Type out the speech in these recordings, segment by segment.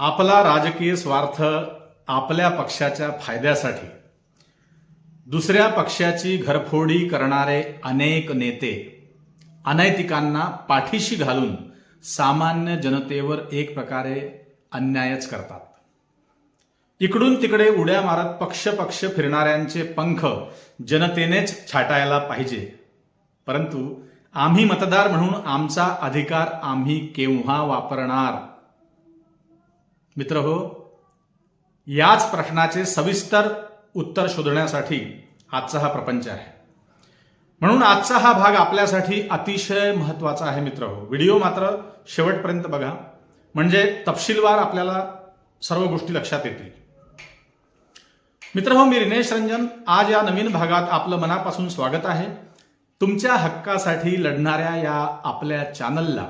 आपला राजकीय स्वार्थ आपल्या पक्षाच्या फायद्यासाठी. दुसऱ्या पक्षाची घरफोडी करणारे अनेक नेते अनैतिकांना पाठीशी घालून सामान्य जनतेवर एक प्रकारे अन्यायच करतात. इकडून तिकडे उड्या मारत पक्ष पक्ष फिरणाऱ्यांचे पंख जनतेनेच छाटायला पाहिजे. परंतु आम्ही मतदार म्हणून आमचा अधिकार आम्ही केव्हा वापरणार? मित्र हो याच प्रश्नाचे सविस्तर उत्तर शोधण्यासाठी आजचा हा प्रपंच आहे. म्हणून आजचा हा भाग आपल्यासाठी अतिशय महत्त्वाचा आहे मित्र हो. व्हिडिओ मात्र शेवटपर्यंत बघा. म्हणजे तपशीलवार आपल्याला सर्व गोष्टी लक्षात येतील. मित्र हो मी रिनेश रंजन. आज या नवीन भागात आपलं मनापासून स्वागत आहे. तुमच्या हक्कासाठी लढणाऱ्या या आपल्या चॅनलला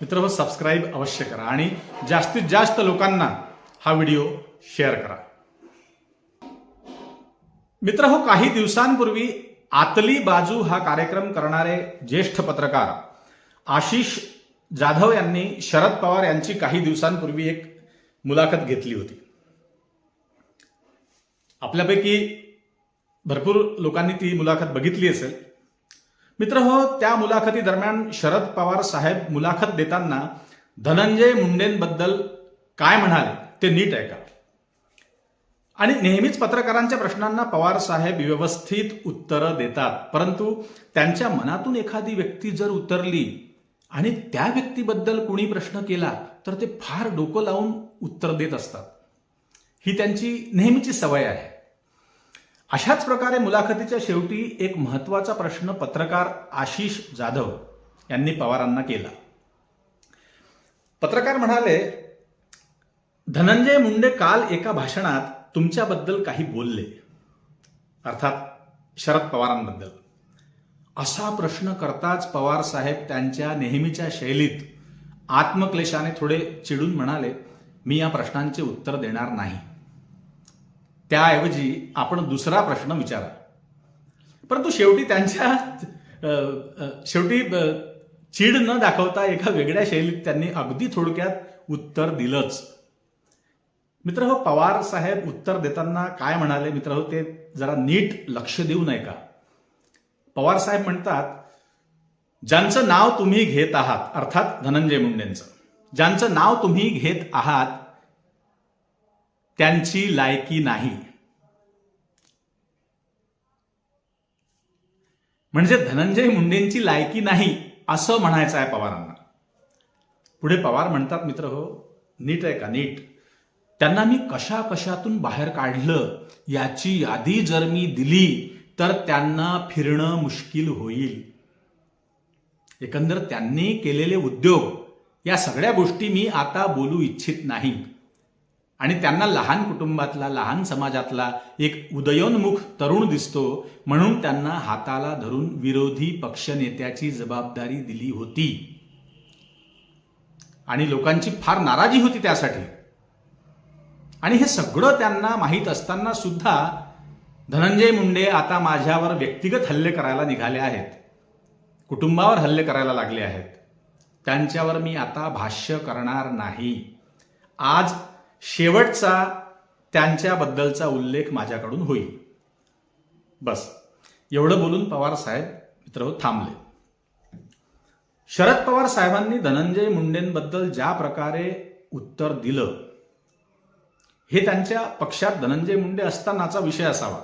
मित्र हो सबस्क्राईब अवश्य करा आणि जास्तीत जास्त लोकांना हा व्हिडिओ शेअर करा. मित्र हो काही दिवसांपूर्वी आतली बाजू हा कार्यक्रम करणारे ज्येष्ठ पत्रकार आशिष जाधव यांनी शरद पवार यांची काही दिवसांपूर्वी एक मुलाखत घेतली होती. आपल्यापैकी भरपूर लोकांनी ती मुलाखत बघितली असेल. मित्र हो त्या मुलाखती दरम्यान शरद पवार साहेब मुलाखत देताना धनंजय मुंडेंबद्दल काय म्हणाले ते नीट ऐका आणि नेहमीच पत्रकारांच्या प्रश्नांना पवार साहेब व्यवस्थित उत्तरं देतात परंतु त्यांच्या मनातून एखादी व्यक्ती जर उतरली आणि त्या व्यक्तीबद्दल कोणी प्रश्न केला तर ते फार डोकं लावून उत्तर देत असतात. ही त्यांची नेहमीची सवय आहे. अशाच प्रकारे मुलाखतीच्या शेवटी एक महत्त्वाचा प्रश्न पत्रकार आशिष जाधव यांनी पवारांना केला. पत्रकार म्हणाले धनंजय मुंडे काल एका भाषणात तुमच्याबद्दल काही बोलले. अर्थात शरद पवारांबद्दल. असा प्रश्न करताच पवार साहेब त्यांच्या नेहमीच्या शैलीत आत्मक्लेशाने थोडे चिडून म्हणाले मी या प्रश्नांचे उत्तर देणार नाही. त्याऐवजी आपण दुसरा प्रश्न विचारा. परंतु शेवटी त्यांच्या शेवटी चीड न दाखवता एका वेगळ्या शैलीत त्यांनी अगदी थोडक्यात उत्तर दिलंच. मित्र हो पवार साहेब उत्तर देताना काय म्हणाले? मित्र हो ते जरा नीट लक्ष देऊ नये का पवार साहेब म्हणतात ज्यांचं नाव तुम्ही घेत आहात अर्थात धनंजय मुंडेंचं ज्यांचं नाव तुम्ही घेत आहात त्यांची लायकी नाही. म्हणजे धनंजय मुंडेंची लायकी नाही असं म्हणायचं आहे पवारांना. पुढे पवार म्हणतात मित्र हो नीट आहे का? नीट. त्यांना मी कशा कशातून बाहेर काढलं याची यादी जर मी दिली तर त्यांना फिरणं मुश्किल होईल. एकंदर त्यांनी केलेले उद्योग या सगळ्या गोष्टी मी आता बोलू इच्छित नाही. आणि त्यांना लहान कुटुंबातला लहान समाजातला एक उदयोन्मुख तरुण दिसतो म्हणून त्यांना हाताला धरून विरोधी पक्षनेत्याची जबाबदारी दिली होती. आणि लोकांची फार नाराजी होती त्यासाठी. आणि हे सगळं त्यांना माहीत असताना सुद्धा धनंजय मुंडे आता माझ्यावर व्यक्तिगत हल्ले करायला निघाले आहेत. कुटुंबावर हल्ले करायला लागले आहेत. त्यांच्यावर मी आता भाष्य करणार नाही. आज शेवटचा त्यांच्याबद्दलचा उल्लेख माझ्याकडून होईल. बस. एवढं बोलून पवार साहेब मित्र थांबले. शरद पवार साहेबांनी धनंजय मुंडेंबद्दल ज्या प्रकारे उत्तर दिलं हे त्यांच्या पक्षात धनंजय मुंडे असतानाचा विषय असावा.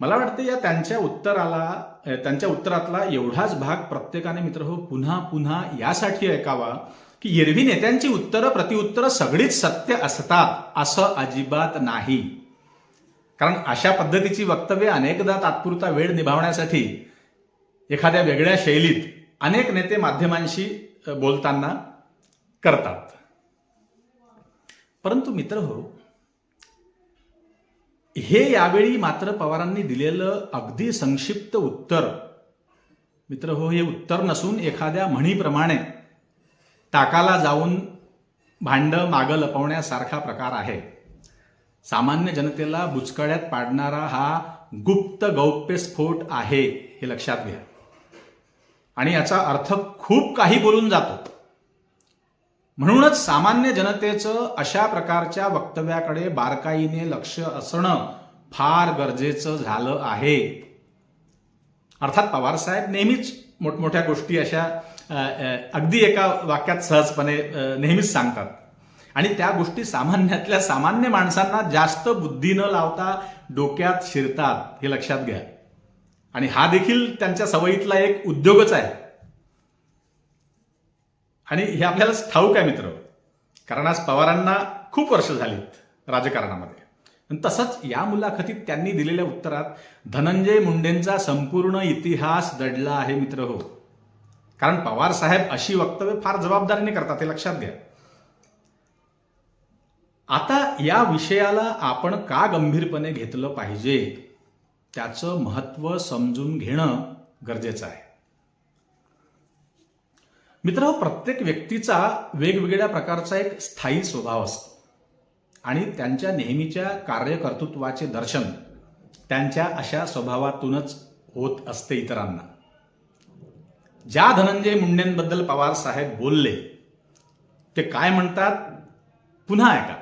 मला वाटतं या त्यांच्या उत्तराला त्यांच्या उत्तरातला एवढाच भाग प्रत्येकाने मित्र हो पुन्हा पुन्हा यासाठी ऐकावा की एरवी नेत्यांची उत्तरं प्रतिउत्तरं सगळीच सत्य असतात असं अजिबात नाही. कारण अशा पद्धतीची वक्तव्य अनेकदा तात्पुरता वेळ निभावण्यासाठी एखाद्या वेगळ्या शैलीत अनेक नेते माध्यमांशी बोलताना करतात. परंतु मित्र हो हे यावेळी मात्र पवारांनी दिलेलं अगदी संक्षिप्त उत्तर. मित्र हो हे उत्तर नसून एखाद्या म्हणीप्रमाणे टाकाला जाऊन भांडं मागं लपवण्यासारखा प्रकार आहे. सामान्य जनतेला बुचकळ्यात पाडणारा हा गुप्त गौप्यस्फोट आहे हे लक्षात घ्या. आणि याचा अर्थ खूप काही बोलून जातो. म्हणूनच सामान्य जनतेचं अशा प्रकारच्या वक्तव्याकडे बारकाईने लक्ष असणं फार गरजेचं झालं आहे. अर्थात पवारसाहेब नेहमीच मोठमोठ्या गोष्टी अशा अगदी एका वाक्यात सहजपणे नेहमीच सांगतात. आणि त्या गोष्टी सामान्यातल्या सामान्य माणसांना जास्त बुद्धी न लावता डोक्यात शिरतात हे लक्षात घ्या. आणि हा देखील त्यांच्या सवयीतला एक उद्योगच आहे. आणि हे आपल्याला ठाऊक आहे मित्र कारण आज पवारांना खूप वर्ष झालीत राजकारणामध्ये. आणि तसंच या मुलाखतीत त्यांनी दिलेल्या उत्तरात धनंजय मुंडेंचा संपूर्ण इतिहास दडला आहे मित्र हो. कारण पवार साहेब अशी वक्तव्य फार जबाबदारीने करतात हे लक्षात घ्या. आता या विषयाला आपण का गंभीरपणे घेतलं पाहिजे त्याचं महत्त्व समजून घेणं गरजेचं आहे. मित्र प्रत्येक व्यक्तीचा वेगवेगळ्या प्रकारचा एक स्थायी स्वभाव असतो आणि त्यांच्या नेहमीच्या कार्यकर्तृत्वाचे दर्शन त्यांच्या अशा स्वभावातूनच होत असते इतरांना. ज्या धनंजय मुंडेंबद्दल पवार साहेब बोलले ते काय म्हणतात? पुन्हा ऐका.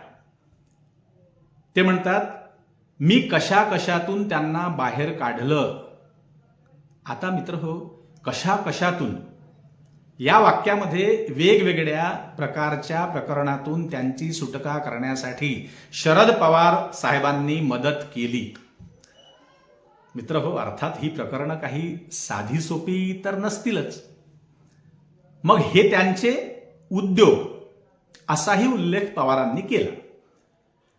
ते म्हणतात मी कशा कशातून त्यांना बाहेर काढलं? आता मित्र हो कशा कशातून या वाक्यामध्ये वेगवेगळ्या प्रकारच्या प्रकरणातून त्यांची सुटका करण्यासाठी शरद पवार साहेबांनी मदत केली. मित्र हो अर्थात ही प्रकरणं काही साधी सोपी तर नसतीलच. मग हे त्यांचे उद्योग असाही उल्लेख पवारांनी केला.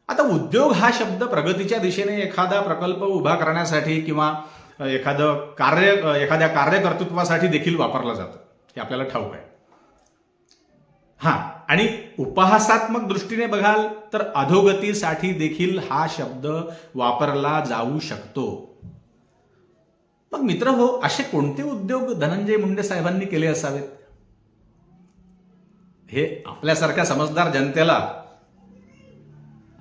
आता उद्योग हा शब्द प्रगतीच्या दिशेने एखादा प्रकल्प उभा करण्यासाठी किंवा एखादं कार्य एखाद्या कार्यकर्तृत्वासाठी देखील वापरला जातो. हे आपल्याला ठाऊक आहे. हा आणि उपहासात्मक दृष्टीने बघाल तर अधोगतीसाठी देखील हा शब्द वापरला जाऊ शकतो. मग मित्र हो असे कोणते उद्योग धनंजय मुंडे साहेबांनी केले असावेत? हे आपल्यासारख्या समजदार जनतेला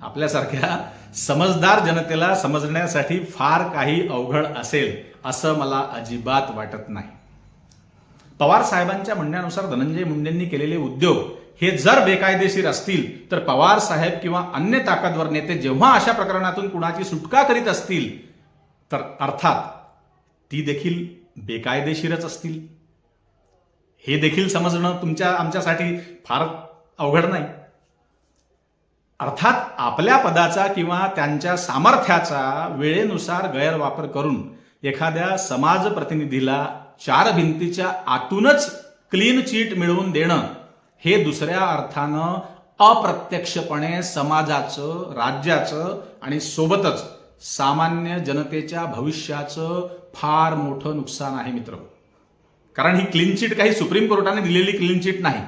आपल्यासारख्या समजदार जनतेला समजण्यासाठी फार काही अवघड असेल असं मला अजिबात वाटत नाही. पवार साहेबांच्या म्हणण्यानुसार धनंजय मुंडेंनी केलेले उद्योग हे जर बेकायदेशीर असतील तर पवार साहेब किंवा अन्य ताकदवर नेते जेव्हा अशा प्रकरणातून कुणाची सुटका करीत असतील तर अर्थात ती देखील बेकायदेशीरच असतील. हे देखील समजणं तुमच्या आमच्यासाठी फार अवघड नाही. अर्थात आपल्या पदाचा किंवा त्यांच्या सामर्थ्याचा वेळेनुसार गैरवापर करून एखाद्या समाज प्रतिनिधीला चार भिंतीच्या आतूनच क्लीन चीट मिळवून देणं हे दुसऱ्या अर्थानं अप्रत्यक्षपणे समाजाचं राज्याचं आणि सोबतच सामान्य जनतेच्या भविष्याचं फार मोठं नुकसान आहे मित्र. कारण ही क्लीन चिट काही सुप्रीम कोर्टाने दिलेली क्लीन चिट नाही.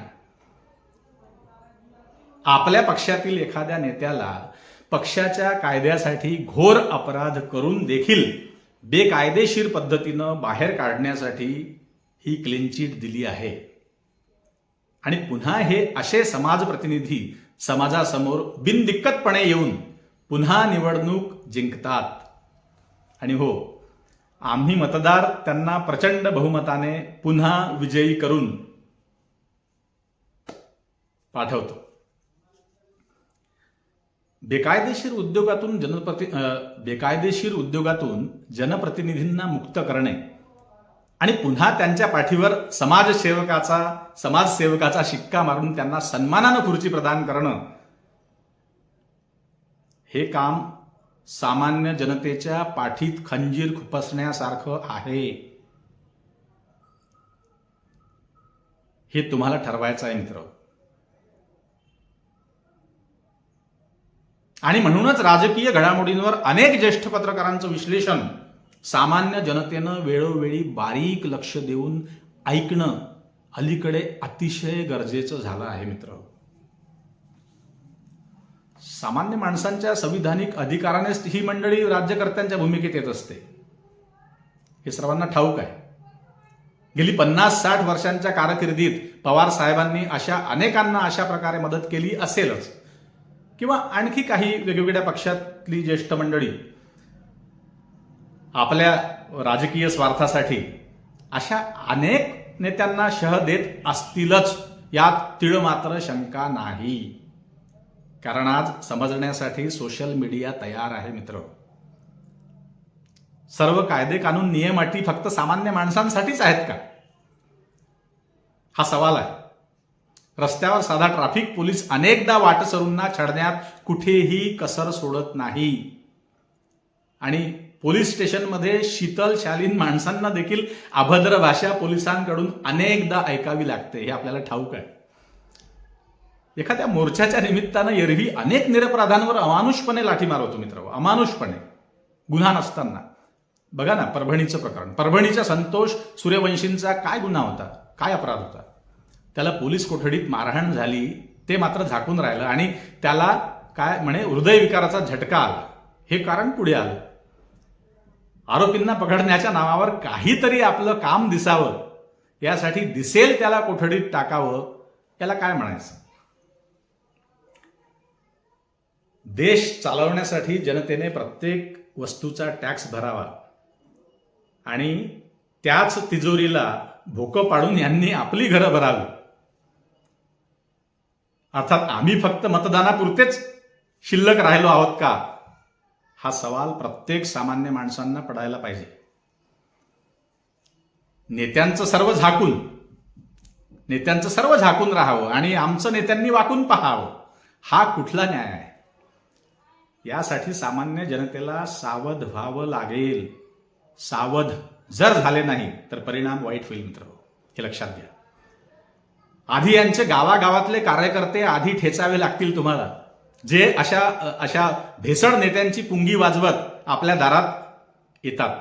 आपल्या पक्षातील एखाद्या नेत्याला पक्षाच्या कायद्यासाठी घोर अपराध करून देखील बेकायदेशीर पद्धतीनं बाहेर काढण्यासाठी ही क्लीन चिट दिली आहे. आणि पुन्हा हे असे समाज प्रतिनिधी समाजासमोर बिनदिक्कतपणे येऊन पुन्हा निवडणूक जिंकतात. आणि हो आम्ही मतदार त्यांना प्रचंड बहुमताने पुन्हा विजयी करून पाठवतो. बेकायदेशीर उद्योगातून जनप्रति बेकायदेशीर उद्योगातून जनप्रतिनिधींना मुक्त करणे आणि पुन्हा त्यांच्या पाठीवर समाजसेवकाचा समाजसेवकाचा शिक्का मारून त्यांना सन्मानानं खुर्ची प्रदान करणं हे काम सामान्य जनतेच्या पाठीत खंजीर खुपसण्यासारखं आहे. हे तुम्हाला ठरवायचं आहे मित्र. आणि म्हणूनच राजकीय घडामोडींवर अनेक ज्येष्ठ पत्रकारांचं विश्लेषण सामान्य जनतेनं वेळोवेळी बारीक लक्ष देऊन ऐकणं अलीकडे अतिशय गरजेचं झालं आहे मित्र. सामान्य माणसांच्या संविधानिक अधिकारानेच ही मंडळी राज्यकर्त्यांच्या भूमिकेत येत असते. हे सर्वांना ठाऊक आहे. गेली पन्नास साठ वर्षांच्या कारकिर्दीत पवार साहेबांनी अशा अनेकांना अशा प्रकारे मदत केली असेलच. किंवा आणखी काही वेगवेगळ्या पक्षातली ज्येष्ठ मंडळी आपल्या राजकीय स्वार्थासाठी अशा अनेक नेत्यांना शह देत असतीलच यात तिळ मात्र शंका नाही. कारण आज समजण्यासाठी सोशल मीडिया तयार आहे मित्र. सर्व कायदे कानून नियम अटी फक्त सामान्य माणसांसाठीच आहेत का? हा सवाल आहे. रस्त्यावर साधा ट्रॅफिक पोलीस अनेकदा वाटसरूंना छडण्यात कुठेही कसर सोडत नाही. आणि पोलीस स्टेशनमध्ये शीतल शालीन माणसांना देखील अभद्र भाषा पोलिसांकडून अनेकदा ऐकावी लागते. हे आपल्याला ठाऊक आहे. एखाद्या मोर्चाच्या निमित्तानं एरवी अनेक निरपराधांवर अमानुषपणे लाठी मारवतो मित्र. अमानुषपणे. गुन्हा नसताना. बघा ना परभणीचं प्रकरण. परभणीच्या संतोष सूर्यवंशींचा काय गुन्हा होता? काय अपराध होता? त्याला पोलीस कोठडीत मारहाण झाली ते मात्र झाकून राहिलं आणि त्याला काय म्हणे हृदयविकाराचा झटका आला. हे कारण पुढे आलं. आरोपींना पकडण्याच्या नावावर काहीतरी आपलं काम दिसावं. यासाठी दिसेल त्याला कोठडीत टाकावं. याला काय म्हणायचं? देश चालवण्यासाठी जनतेने प्रत्येक वस्तूचा टॅक्स भरावा. आणि त्याच तिजोरीला भोकं पाडून यांनी आपली घरं भरावी. अर्थात आम्ही फक्त मतदानापुरतेच शिल्लक राहिलो आहोत का? हा सवाल प्रत्येक सामान्य माणसांना पडायला पाहिजे. नेत्यांचं सर्व झाकून नेत्यांचं सर्व झाकून राहावं आणि आमचं नेत्यांनी वाकून पाहावं. हा कुठला न्याय आहे? यासाठी सामान्य जनतेला सावध व्हावं लागेल. सावध जर झाले नाही तर परिणाम वाईट होईल मित्र. हे लक्षात घ्या. आधी यांचे गावागावातले कार्यकर्ते आधी ठेचावे लागतील तुम्हाला. जे अशा अशा भेसळ नेत्यांची पुंगी वाजवत आपल्या दारात येतात.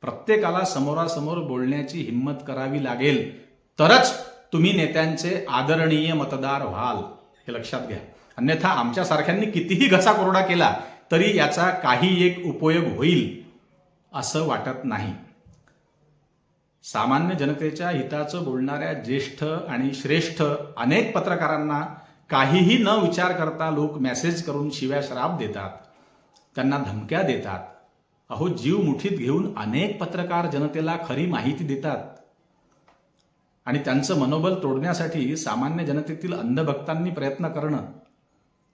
प्रत्येकाला समोरासमोर बोलण्याची हिंमत करावी लागेल. तरच तुम्ही नेत्यांचे आदरणीय मतदार व्हाल. हे लक्षात घ्या. अन्यथा आमच्यासारख्यांनी कितीही घसा कोरडा केला तरी याचा काही एक उपयोग होईल असं वाटत नाही. सामान्य जनतेच्या हिताचं बोलणाऱ्या ज्येष्ठ आणि श्रेष्ठ अनेक पत्रकारांना काहीही न विचार करता लोक मेसेज करून शिव्या श्राप देतात. त्यांना धमक्या देतात. अहो जीव मुठीत घेऊन अनेक पत्रकार जनतेला खरी माहिती देतात. आणि त्यांचं मनोबल तोडण्यासाठी सामान्य जनतेतील अंधभक्तांनी प्रयत्न करणं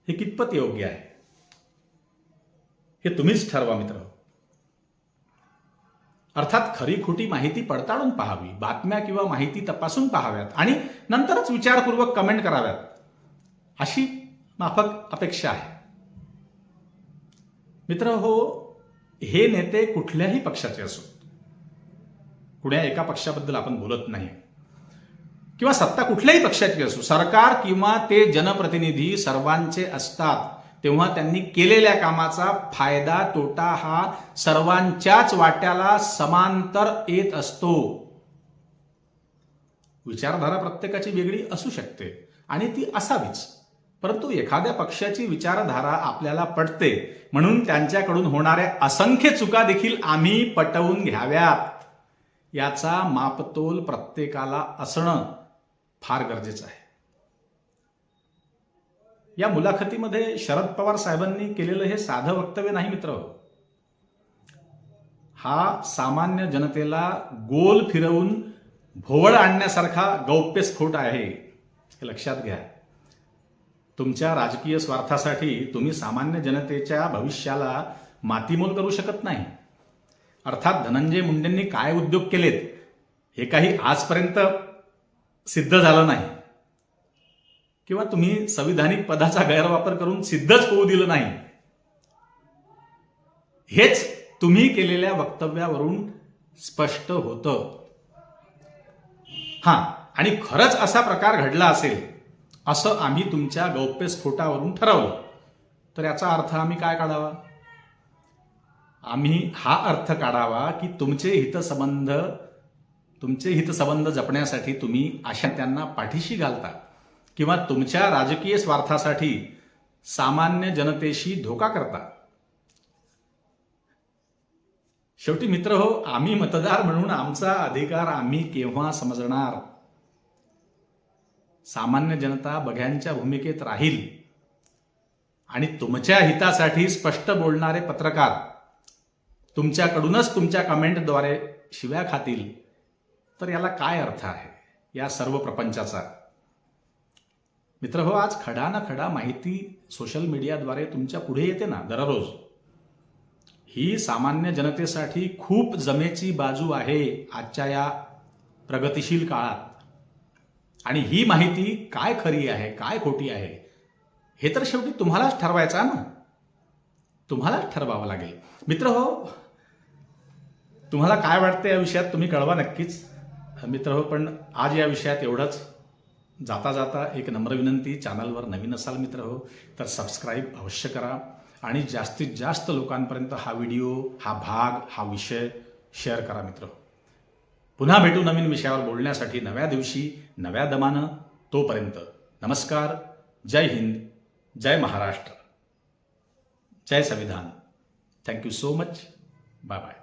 हे कितपत योग्य आहे? हे तुम्हीच ठरवा मित्र. अर्थात खरी खोटी माहिती पडताळून पाहावी बातम्या किंवा माहिती तपासून पाहाव्यात आणि नंतरच विचारपूर्वक कमेंट कराव्यात अशी माफक अपेक्षा आहे. मित्र हो हे नेते कुठल्याही पक्षाचे असोत कुण्या एका पक्षाबद्दल आपण बोलत नाही. किंवा सत्ता कुठल्याही पक्षाची असो सरकार किंवा ते जनप्रतिनिधी सर्वांचे असतात तेव्हा त्यांनी केलेल्या कामाचा फायदा तोटा हा सर्वांच्याच वाट्याला समांतर येत असतो. विचारधारा प्रत्येकाची वेगळी असू शकते आणि ती असावीच. परंतु एखाद्या पक्षाची विचारधारा आपल्याला पटते म्हणून त्यांच्याकडून होणाऱ्या असंख्य चुका देखील आम्ही पटवून घ्याव्यात. याचा मापतोल प्रत्येकाला असणं फार गरजेचं आहे. या मुलाखतीमध्ये शरद पवार साहेबांनी केलेलं हे साधं वक्तव्य नाही मित्र. हा सामान्य जनतेला गोल फिरवून भोवळ आणण्यासारखा गौप्यस्फोट आहे. हे लक्षात घ्या. तुमच्या राजकीय स्वार्थासाठी तुम्ही सामान्य जनतेच्या भविष्याला मातीमोल करू शकत नाही. अर्थात धनंजय मुंडेंनी काय उद्योग केलेत हे काही आजपर्यंत सिद्ध झालं नाही. किंवा तुम्ही संविधानिक पदाचा गैरवापर करून सिद्धच होऊ दिलं नाही. हेच तुम्ही केलेल्या वक्तव्यावरून स्पष्ट होतं. हा आणि खरंच असा प्रकार घडला असेल असं आम्ही तुमच्या गौप्यस्फोटावरून ठरवलं. तर याचा अर्थ आम्ही काय काढावा? आम्ही हा अर्थ काढावा की तुमचे हितसंबंध तुमचे हितसंबंध जपण्यासाठी तुम्ही अशा त्यांना पाठीशी घालता किंवा तुमच्या राजकीय स्वार्थासाठी सामान्य जनतेशी धोका करता. शेवटी मित्र हो आम्ही मतदार म्हणून आमचा अधिकार आम्ही केव्हा समजणार? सामान्य जनता बघ्यांच्या भूमिकेत राहील आणि तुमच्या हितासाठी स्पष्ट बोलणारे पत्रकार तुमच्याकडूनच तुमच्या कमेंटद्वारे शिव्या खातील. तर याला काय अर्थ आहे? या सर्व प्रपंचाचा. मित्र हो आज खडा ना खडा माहिती सोशल मीडियाद्वारे तुमच्यापुढे येते ना दररोज. ही सामान्य जनतेसाठी खूप जमेची बाजू आहे आजच्या या प्रगतिशील काळात. आणि ही माहिती काय खरी आहे काय खोटी आहे हे तर शेवटी तुम्हालाच ठरवायचा ना? तुम्हालाच ठरवावं लागेल. मित्र हो तुम्हाला काय वाटतं या विषयात? तुम्ही कळवा नक्कीच. मित्र हो पण आज या विषयात एवढंच. जाता जाता एक नम्र विनंती चॅनलवर नवीन असाल मित्र हो तर सबस्क्राईब अवश्य करा. आणि जास्तीत जास्त लोकांपर्यंत हा व्हिडिओ हा भाग हा विषय शेअर करा मित्र हो. पुन्हा भेटू नवीन विषयावर बोलण्यासाठी नव्या दिवशी नव्या दमानं. तोपर्यंत नमस्कार जय हिंद जय महाराष्ट्र. जय संविधान. Thank you so much bye bye